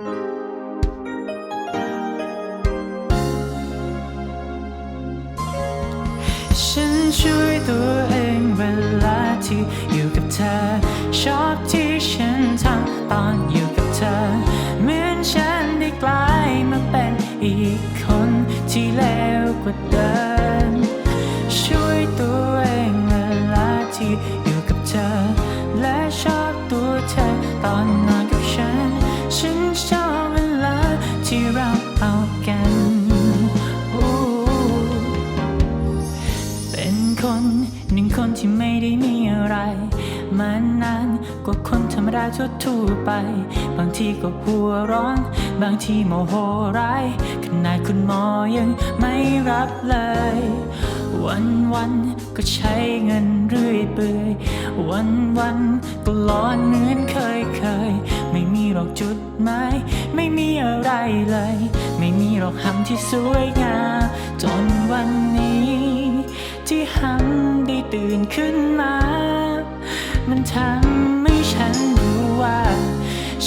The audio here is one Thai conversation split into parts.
ฉันช่วยตัวเองเวลาที่อยู่กับเธอ ชอบที่ฉันทำตอนอยู่กับเธอ เหมือนฉันได้กลายมาเป็นอีกคนที่เลวกว่าเดิม ช่วยตัวเองเวลาที่อยู่กับเธอ และชอบตัวเธอตอนนอน ที่เราเอากัน เป็นคนหนึ่งคนที่ไม่ได้มีอะไร มานานกว่าคนธรรมดาทั่วไป บางทีก็หัวร้อน บางทีโมโหร้ายขนาดคุณหมอยังไม่รับเลย วันวันก็ใช้เงินเรื่อยเปื่อย วันวันก็ร้อนเหมือนเคยเคย หรอกจุดหมายไม่มีอะไรเลย ไม่มีหรอกคำที่สวยงามจนวันนี้ ที่หันได้ตื่นขึ้นมา มันทำให้ฉันรู้ว่า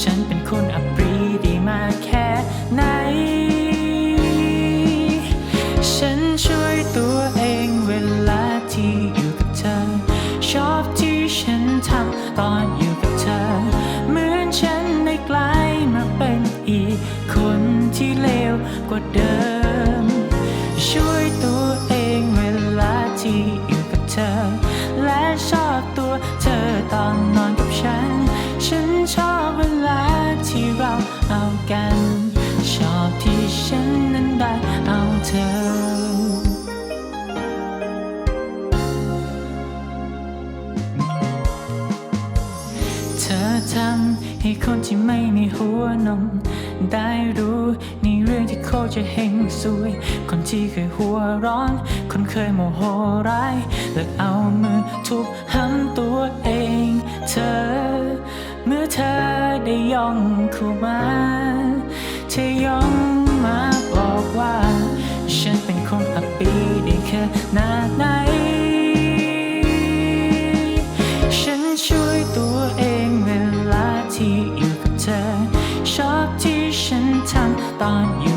ฉันเป็นคนอับปรีดีมากแค่ คนที่เลวกว่าเดิม ช่วยตัวเองเวลาที่อยู่กับเธอ และชอบตัวเธอตอนนอนกับฉัน ฉันชอบเวลาที่เราเอากัน ชอบที่ฉันนั้นได้เอาเธอเธอทำให้คนที่ไม่มีหัวนม ได้รู้ในเรื่องที่เขาจะเฮงซวย คนที่เคยหัวร้อน คนเคยโมโหร้ายเลิกเอามือทุบห้ำตัวเอง เธอ เมื่อเธอได้ย่องเข้ามาเธอย่องมาบอกว่า เว